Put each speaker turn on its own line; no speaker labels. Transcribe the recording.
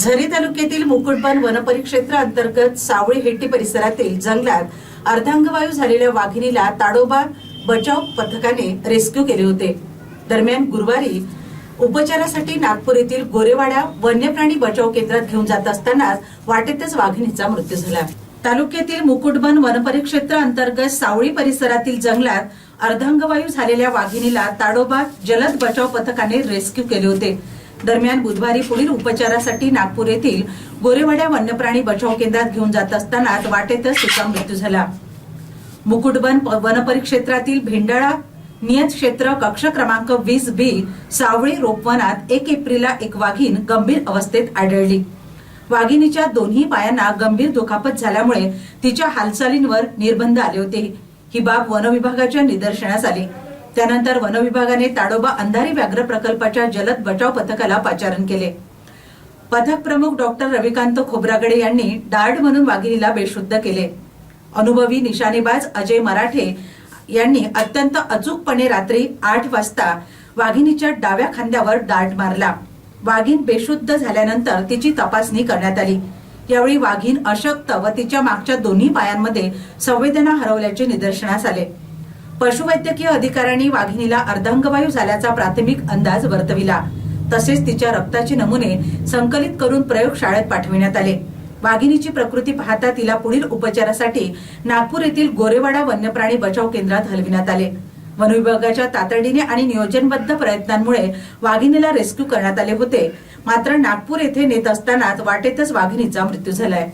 झरी तालुक्यातील मुकुटबन वनपरिक्षेत्र अंतर्गत सावळी हेट्टी परिसरातील जंगलात अर्धांगवायू झालेल्या वाघिणीला ताडोबा बचाव पथकाने रेस्क्यू केले होते. दरम्यान गुरुवारी उपचारासाठी नागपूर येथील गोरेवाडा वन्यप्राणी बचाव केंद्रात घेऊन जात असतानाच वाटेतच वाघिणीचा मृत्यू झाला. तालुक्यातील मुकुटबन वनपरिक्षेत्र अंतर्गत सावळी परिसरातील जंगलात अर्धांगवायू झालेल्या वाघिणीला ताडोबा जलद बचाव पथकाने रेस्क्यू केले होते. दरम्यान बुधवारी पुढील उपचारासाठी नागपूर येथील गोरेवाड्या वन्यप्राणी बचाव केंद्रात घेऊन जात असतानाच वाटेतच तिचा मृत्यू झाला. मुकुटबन वनपरिक्षेत्रातील भेंडाळा नियत क्षेत्र कक्ष क्रमांक वीस बी सावळी रोपवनात एक एप्रिलला एक वाघीण गंभीर अवस्थेत आढळली. वाघिणीच्या दोन्ही पायांना गंभीर दुखापत झाल्यामुळे तिच्या हालचालींवर निर्बंध आले होते. ही बाब वनविभागाच्या निदर्शनास आली. त्यानंतर वनविभागाने ताडोबा अंधारी व्याघ्र प्रकल्पाच्या जलद बचाव पथकाला पाचारण केले. पथक प्रमुख डॉक्टर रविकांत खोब्रागडे यांनी डार्ड म्हणून वाघिणीला बेशुद्ध केले. अनुभवी निशाणेबाज अजय मराठे यांनी अत्यंत अचूकपणे रात्री आठ वाजता वाघिणीच्या डाव्या खांद्यावर डार्ट मारला. वाघीण बेशुद्ध झाल्यानंतर तिची तपासणी करण्यात आली. यावेळी वाघीण अशक्त व तिच्या मागच्या दोन्ही पायांमध्ये संवेदना हरवल्याचे निदर्शनास आले. पशुवैद्यकीय अधिकाऱ्यांनी वाघिणीला अर्धांगवायू झाल्याचा प्राथमिक अंदाज वर्तविला. तसेच तिच्या रक्ताचे नमुने संकलित करून प्रयोगशाळेत पाठविण्यात आले. वाघिणीची प्रकृती पाहता तिला पुढील उपचारासाठी नागपूर येथील गोरेवाडा वन्यप्राणी बचाव केंद्रात हलविण्यात आले. वनविभागाच्या तातडीने आणि नियोजनबद्ध प्रयत्नांमुळे वाघिणीला रेस्क्यू करण्यात आले होते. मात्र नागपूर येथे नेत असतानाच वाटेतच वाघिणीचा मृत्यू झालाय.